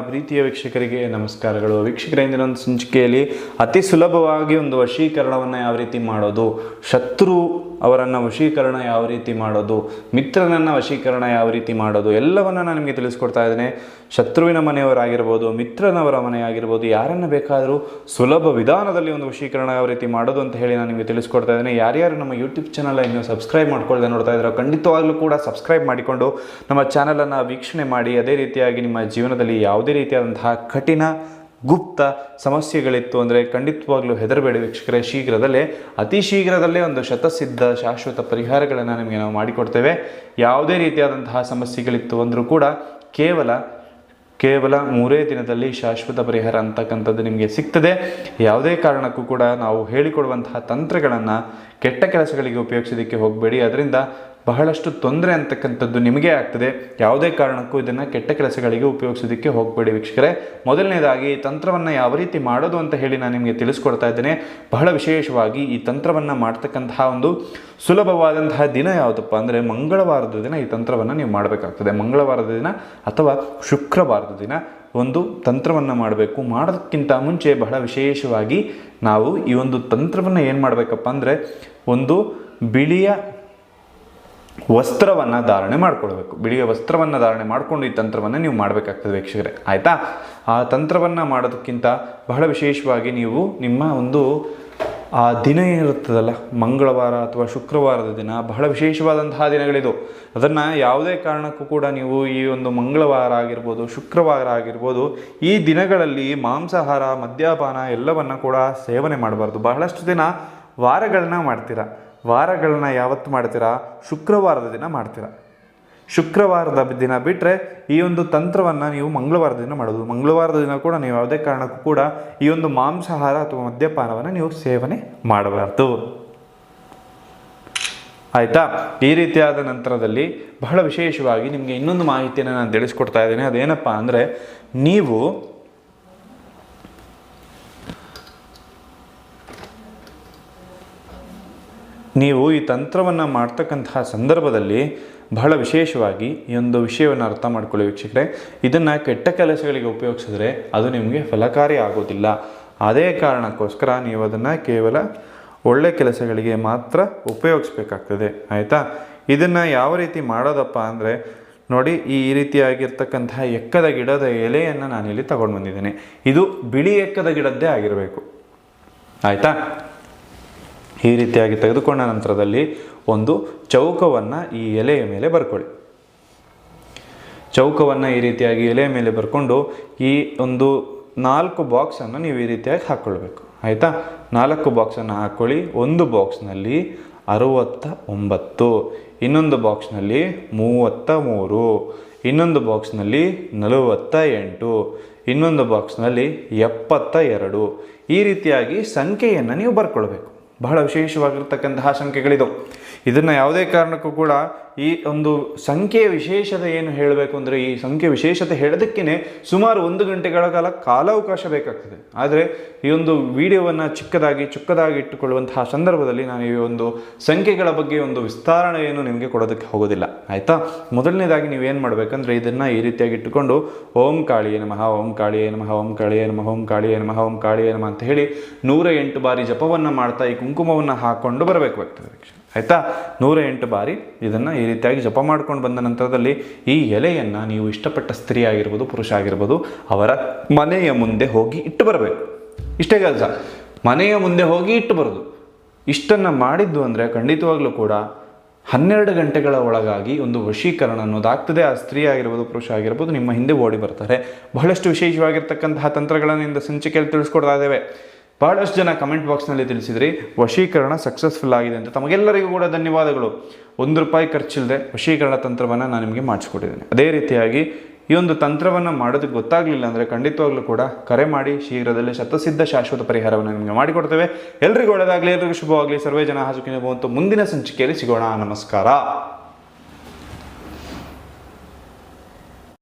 ಪ್ರೀತಿಯ ವೀಕ್ಷಕರಿಗೆ ನಮಸ್ಕಾರಗಳು. ವೀಕ್ಷಕರ, ಇಂದಿನ ಒಂದು ಸಂಚಿಕೆಯಲ್ಲಿ ಅತಿ ಸುಲಭವಾಗಿ ಒಂದು ವಶೀಕರಣವನ್ನು ಯಾವ ರೀತಿ ಮಾಡೋದು? ಶತ್ರು ಅವರನ್ನು ವಶೀಕರಣ ಯಾವ ರೀತಿ ಮಾಡೋದು, ಮಿತ್ರನನ್ನು ವಶೀಕರಣ ಯಾವ ರೀತಿ ಮಾಡೋದು, ಎಲ್ಲವನ್ನು ನಾನು ನಿಮಗೆ ತಿಳಿಸ್ಕೊಡ್ತಾ ಇದ್ದೇನೆ. ಶತ್ರುವಿನ ಮನೆಯವರಾಗಿರ್ಬೋದು, ಮಿತ್ರನವರ ಮನೆಯಾಗಿರ್ಬೋದು, ಯಾರನ್ನು ಬೇಕಾದರೂ ಸುಲಭ ವಿಧಾನದಲ್ಲಿ ಒಂದು ವಶೀಕರಣ ಯಾವ ರೀತಿ ಮಾಡೋದು ಅಂತ ಹೇಳಿ ನಾನು ನಿಮಗೆ ತಿಳಿಸ್ಕೊಡ್ತಾ ಇದ್ದೇನೆ. ಯಾರ್ಯಾರು ನಮ್ಮ ಯೂಟ್ಯೂಬ್ ಚಾನಲ್ ಇನ್ನೂ ಸಬ್ಸ್ಕ್ರೈಬ್ ಮಾಡ್ಕೊಳ್ಳದೆ ನೋಡ್ತಾ ಇದ್ದಾರೆ, ಖಂಡಿತವಾಗ್ಲೂ ಕೂಡ ಸಬ್ಸ್ಕ್ರೈಬ್ ಮಾಡಿಕೊಂಡು ನಮ್ಮ ಚಾನಲನ್ನು ವೀಕ್ಷಣೆ ಮಾಡಿ. ಅದೇ ರೀತಿಯಾಗಿ ನಿಮ್ಮ ಜೀವನದಲ್ಲಿ ಯಾವುದೇ ರೀತಿಯಾದಂತಹ ಕಠಿಣ ಗುಪ್ತ ಸಮಸ್ಯೆಗಳಿತ್ತು ಅಂದರೆ ಖಂಡಿತವಾಗ್ಲೂ ಹೆದರಬೇಡಿ ವೀಕ್ಷಕರೇ. ಶೀಘ್ರದಲ್ಲೇ, ಅತಿ ಶೀಘ್ರದಲ್ಲೇ ಒಂದು ಶತಸಿದ್ಧ ಶಾಶ್ವತ ಪರಿಹಾರಗಳನ್ನು ನಿಮಗೆ ನಾವು ಮಾಡಿಕೊಡ್ತೇವೆ. ಯಾವುದೇ ರೀತಿಯಾದಂತಹ ಸಮಸ್ಯೆಗಳಿತ್ತು ಅಂದರೂ ಕೂಡ ಕೇವಲ ಕೇವಲ ಮೂರೇ ದಿನದಲ್ಲಿ ಶಾಶ್ವತ ಪರಿಹಾರ ಅಂತಕ್ಕಂಥದ್ದು ನಿಮಗೆ ಸಿಗ್ತದೆ. ಯಾವುದೇ ಕಾರಣಕ್ಕೂ ಕೂಡ ನಾವು ಹೇಳಿಕೊಡುವಂತಹ ತಂತ್ರಗಳನ್ನು ಕೆಟ್ಟ ಕೆಲಸಗಳಿಗೆ ಉಪಯೋಗಿಸೋದಕ್ಕೆ ಹೋಗಬೇಡಿ. ಅದರಿಂದ ಬಹಳಷ್ಟು ತೊಂದರೆ ಅಂತಕ್ಕಂಥದ್ದು ನಿಮಗೆ ಆಗ್ತದೆ. ಯಾವುದೇ ಕಾರಣಕ್ಕೂ ಇದನ್ನು ಕೆಟ್ಟ ಕೆಲಸಗಳಿಗೆ ಉಪಯೋಗಿಸೋದಕ್ಕೆ ಹೋಗಬೇಡಿ ವೀಕ್ಷಕರೇ. ಮೊದಲನೇದಾಗಿ ತಂತ್ರವನ್ನು ಯಾವ ರೀತಿ ಮಾಡೋದು ಅಂತ ಹೇಳಿ ನಾನು ನಿಮಗೆ ತಿಳಿಸ್ಕೊಡ್ತಾ ಇದ್ದೇನೆ. ಬಹಳ ವಿಶೇಷವಾಗಿ ಈ ತಂತ್ರವನ್ನು ಮಾಡ್ತಕ್ಕಂತಹ ಒಂದು ಸುಲಭವಾದಂತಹ ದಿನ ಯಾವುದಪ್ಪ ಅಂದರೆ ಮಂಗಳವಾರದ ದಿನ ಈ ತಂತ್ರವನ್ನು ನೀವು ಮಾಡಬೇಕಾಗ್ತದೆ. ಮಂಗಳವಾರದ ದಿನ ಅಥವಾ ಶುಕ್ರವಾರದ ದಿನ ಒಂದು ತಂತ್ರವನ್ನು ಮಾಡಬೇಕು. ಮಾಡೋದಕ್ಕಿಂತ ಮುಂಚೆ ಬಹಳ ವಿಶೇಷವಾಗಿ ನಾವು ಈ ಒಂದು ತಂತ್ರವನ್ನು ಏನು ಮಾಡಬೇಕಪ್ಪ ಅಂದರೆ ಒಂದು ಬಿಳಿಯ ವಸ್ತ್ರವನ್ನು ಧಾರಣೆ ಮಾಡ್ಕೊಳ್ಬೇಕು. ಬಿಳಿಯ ವಸ್ತ್ರವನ್ನು ಧಾರಣೆ ಮಾಡಿಕೊಂಡು ಈ ತಂತ್ರವನ್ನು ನೀವು ಮಾಡಬೇಕಾಗ್ತದೆ ವೀಕ್ಷಕರೇ. ಆಯಿತಾ? ಆ ತಂತ್ರವನ್ನು ಮಾಡೋದಕ್ಕಿಂತ ಬಹಳ ವಿಶೇಷವಾಗಿ ನೀವು ನಿಮ್ಮ ಒಂದು, ಆ ದಿನ ಏನಿರುತ್ತದಲ್ಲ, ಮಂಗಳವಾರ ಅಥವಾ ಶುಕ್ರವಾರದ ದಿನ ಬಹಳ ವಿಶೇಷವಾದಂತಹ ದಿನಗಳಿದು. ಅದನ್ನು ಯಾವುದೇ ಕಾರಣಕ್ಕೂ ಕೂಡ ನೀವು ಈ ಒಂದು ಮಂಗಳವಾರ ಆಗಿರ್ಬೋದು, ಶುಕ್ರವಾರ ಆಗಿರ್ಬೋದು, ಈ ದಿನಗಳಲ್ಲಿ ಮಾಂಸಾಹಾರ, ಮದ್ಯಪಾನ ಎಲ್ಲವನ್ನು ಕೂಡ ಸೇವನೆ ಮಾಡಬಾರ್ದು. ಬಹಳಷ್ಟು ದಿನ ವಾರಗಳನ್ನ ಮಾಡ್ತೀರಾ? ವಾರಗಳನ್ನ ಯಾವತ್ತು ಮಾಡ್ತೀರಾ? ಶುಕ್ರವಾರದ ದಿನ ಮಾಡ್ತೀರಾ? ಶುಕ್ರವಾರದ ದಿನ ಬಿಟ್ಟರೆ ಈ ಒಂದು ತಂತ್ರವನ್ನು ನೀವು ಮಂಗಳವಾರದ ದಿನ ಮಾಡೋದು. ಮಂಗಳವಾರದ ದಿನ ಕೂಡ ನೀವು ಯಾವುದೇ ಕಾರಣಕ್ಕೂ ಕೂಡ ಈ ಒಂದು ಮಾಂಸಾಹಾರ ಅಥವಾ ಮದ್ಯಪಾನವನ್ನು ನೀವು ಸೇವನೆ ಮಾಡಬಾರ್ದು. ಆಯಿತಾ? ಈ ರೀತಿಯಾದ ನಂತರದಲ್ಲಿ ಬಹಳ ವಿಶೇಷವಾಗಿ ನಿಮಗೆ ಇನ್ನೊಂದು ಮಾಹಿತಿಯನ್ನು ನಾನು ತಿಳಿಸ್ಕೊಡ್ತಾ ಇದ್ದೀನಿ. ಅದೇನಪ್ಪ ಅಂದರೆ, ನೀವು ನೀವು ಈ ತಂತ್ರವನ್ನು ಮಾಡ್ತಕ್ಕಂತಹ ಸಂದರ್ಭದಲ್ಲಿ ಬಹಳ ವಿಶೇಷವಾಗಿ ಈ ಒಂದು ವಿಷಯವನ್ನು ಅರ್ಥ ಮಾಡ್ಕೊಳ್ಳಿ ವೀಕ್ಷಕರೇ. ಇದನ್ನು ಕೆಟ್ಟ ಕೆಲಸಗಳಿಗೆ ಉಪಯೋಗಿಸಿದ್ರೆ ಅದು ನಿಮಗೆ ಫಲಕಾರಿ ಆಗೋದಿಲ್ಲ. ಅದೇ ಕಾರಣಕ್ಕೋಸ್ಕರ ನೀವು ಅದನ್ನು ಕೇವಲ ಒಳ್ಳೆ ಕೆಲಸಗಳಿಗೆ ಮಾತ್ರ ಉಪಯೋಗಿಸ್ಬೇಕಾಗ್ತದೆ. ಆಯಿತಾ? ಇದನ್ನು ಯಾವ ರೀತಿ ಮಾಡೋದಪ್ಪ ಅಂದರೆ, ನೋಡಿ ಈ ರೀತಿಯಾಗಿರ್ತಕ್ಕಂತಹ ಎಕ್ಕದ ಗಿಡದ ಎಲೆಯನ್ನು ನಾನಿಲ್ಲಿ ತಗೊಂಡು ಬಂದಿದ್ದೇನೆ ಇದು ಬಿಳಿ ಎಕ್ಕದ ಗಿಡದ್ದೇ ಆಗಿರಬೇಕು. ಆಯಿತಾ? ಈ ರೀತಿಯಾಗಿ ತೆಗೆದುಕೊಂಡ ನಂತರದಲ್ಲಿ ಒಂದು ಚೌಕವನ್ನು ಈ ಎಲೆಯ ಮೇಲೆ ಬರ್ಕೊಳ್ಳಿ. ಚೌಕವನ್ನು ಈ ರೀತಿಯಾಗಿ ಎಲೆಯ ಮೇಲೆ ಬರ್ಕೊಂಡು ಈ ಒಂದು ನಾಲ್ಕು ಬಾಕ್ಸನ್ನು ನೀವು ಈ ರೀತಿಯಾಗಿ ಹಾಕ್ಕೊಳ್ಬೇಕು. ಆಯಿತಾ? ನಾಲ್ಕು ಬಾಕ್ಸನ್ನು ಹಾಕ್ಕೊಳ್ಳಿ. ಒಂದು ಬಾಕ್ಸ್ನಲ್ಲಿ ಅರುವತ್ತ ಒಂಬತ್ತು, ಇನ್ನೊಂದು ಬಾಕ್ಸ್ನಲ್ಲಿ ಮೂವತ್ತ ಮೂರು, ಇನ್ನೊಂದು ಬಾಕ್ಸ್ನಲ್ಲಿ ನಲವತ್ತ ಎಂಟು, ಇನ್ನೊಂದು ಬಾಕ್ಸ್ನಲ್ಲಿ ಎಪ್ಪತ್ತ ಎರಡು. ಈ ರೀತಿಯಾಗಿ ಸಂಖ್ಯೆಯನ್ನು ನೀವು ಬರ್ಕೊಳ್ಬೇಕು. ಬಹಳ ವಿಶೇಷವಾಗಿರ್ತಕ್ಕಂತಹ ಶಂಕೆಗಳಿದವು. ಇದನ್ನು ಯಾವುದೇ ಕಾರಣಕ್ಕೂ ಕೂಡ ಈ ಒಂದು ಸಂಖ್ಯೆಯ ವಿಶೇಷತೆ ಏನು ಹೇಳಬೇಕು ಅಂದರೆ ಈ ಸಂಖ್ಯೆ ವಿಶೇಷತೆ ಹೇಳೋದಕ್ಕೇ ಸುಮಾರು ಒಂದು ಗಂಟೆಗಳ ಕಾಲ ಕಾಲಾವಕಾಶ ಬೇಕಾಗ್ತದೆ. ಆದರೆ ಈ ಒಂದು ವಿಡಿಯೋವನ್ನು ಚಿಕ್ಕದಾಗಿ ಚಿಕ್ಕದಾಗಿ ಇಟ್ಟುಕೊಳ್ಳುವಂತಹ ಸಂದರ್ಭದಲ್ಲಿ ನಾನು ಈ ಒಂದು ಸಂಖ್ಯೆಗಳ ಬಗ್ಗೆ ಒಂದು ವಿಸ್ತಾರಣೆಯನ್ನು ನಿಮಗೆ ಕೊಡೋದಕ್ಕೆ ಹೋಗೋದಿಲ್ಲ. ಆಯಿತಾ? ಮೊದಲನೇದಾಗಿ ನೀವೇನು ಮಾಡಬೇಕಂದ್ರೆ ಇದನ್ನು ಈ ರೀತಿಯಾಗಿ ಇಟ್ಟುಕೊಂಡು ಓಂ ಕಾಳಿಯೇ ನಮಃ, ಓಂ ಕಾಳಿಯೇ ನಮಃ, ಓಂ ಕಾಳಿಯೇ ನಮಃ, ಓಂ ಕಾಳಿಯೇ ನಮಃ, ಓಂ ಕಾಳಿಯೇ ನಮಃ ಅಂತ ಹೇಳಿ ನೂರ ಎಂಟು ಬಾರಿ ಜಪವನ್ನು ಮಾಡ್ತಾ ಈ ಕುಂಕುಮವನ್ನು ಹಾಕ್ಕೊಂಡು ಬರಬೇಕು. ಆಗ್ತದೆ ಆಯಿತಾ? ನೂರ ಎಂಟು ಬಾರಿ ಇದನ್ನು ಈ ರೀತಿಯಾಗಿ ಜಪ ಮಾಡ್ಕೊಂಡು ಬಂದ ನಂತರದಲ್ಲಿ ಈ ಎಲೆಯನ್ನು ನೀವು ಇಷ್ಟಪಟ್ಟ ಸ್ತ್ರೀ ಆಗಿರ್ಬೋದು, ಪುರುಷ ಆಗಿರ್ಬೋದು, ಅವರ ಮನೆಯ ಮುಂದೆ ಹೋಗಿ ಇಟ್ಟು ಬರಬೇಕು. ಇಷ್ಟೇ ಕೆಲಸ. ಮನೆಯ ಮುಂದೆ ಹೋಗಿ ಇಟ್ಟು ಬರೋದು. ಇಷ್ಟನ್ನು ಮಾಡಿದ್ದು ಅಂದರೆ ಖಂಡಿತವಾಗ್ಲೂ ಕೂಡ ಹನ್ನೆರಡು ಗಂಟೆಗಳ ಒಳಗಾಗಿ ಒಂದು ವಶೀಕರಣ ಅನ್ನೋದಾಗ್ತದೆ. ಆ ಸ್ತ್ರೀ ಆಗಿರ್ಬೋದು, ಪುರುಷ ಆಗಿರ್ಬೋದು, ನಿಮ್ಮ ಹಿಂದೆ ಓಡಿ ಬರ್ತಾರೆ. ಬಹಳಷ್ಟು ವಿಶೇಷವಾಗಿರ್ತಕ್ಕಂತಹ ತಂತ್ರಗಳನ್ನಿಂದ ಸಂಚಿಕೆಯಲ್ಲಿ ತಿಳಿಸ್ಕೊಡ್ತಾ ಇದ್ದೇವೆ. ಬಹಳಷ್ಟು ಜನ ಕಮೆಂಟ್ ಬಾಕ್ಸ್ನಲ್ಲಿ ತಿಳಿಸಿದ್ರಿ, ವಶೀಕರಣ ಸಕ್ಸಸ್ಫುಲ್ ಆಗಿದೆ ಅಂತ. ತಮಗೆಲ್ಲರಿಗೂ ಕೂಡ ಧನ್ಯವಾದಗಳು. ಒಂದು ರೂಪಾಯಿ ಖರ್ಚಿಲ್ಲದೆ ವಶೀಕರಣ ತಂತ್ರವನ್ನು ನಾನು ನಿಮಗೆ ಮಾಡಿಸ್ಕೊಟ್ಟಿದ್ದೇನೆ. ಅದೇ ರೀತಿಯಾಗಿ ಈ ಒಂದು ತಂತ್ರವನ್ನು ಮಾಡೋದಕ್ಕೆ ಗೊತ್ತಾಗಲಿಲ್ಲ ಅಂದರೆ ಖಂಡಿತವಾಗ್ಲೂ ಕೂಡ ಕರೆ ಮಾಡಿ ಶೀಘ್ರದಲ್ಲೇ ಶತಸಿದ್ಧ ಶಾಶ್ವತ ಪರಿಹಾರವನ್ನು ನಿಮಗೆ ಮಾಡಿಕೊಡ್ತೇವೆ. ಎಲ್ರಿಗೂ ಒಳ್ಳೆಯದಾಗಲಿ ಎಲ್ರಿಗೂ ಶುಭವಾಗಲಿ. ಸರ್ವೇ ಜನ ಹಾಸುಕಿನ ಮುಂದಿನ ಸಂಚಿಕೆಯಲ್ಲಿ ಸಿಗೋಣ. ನಮಸ್ಕಾರ.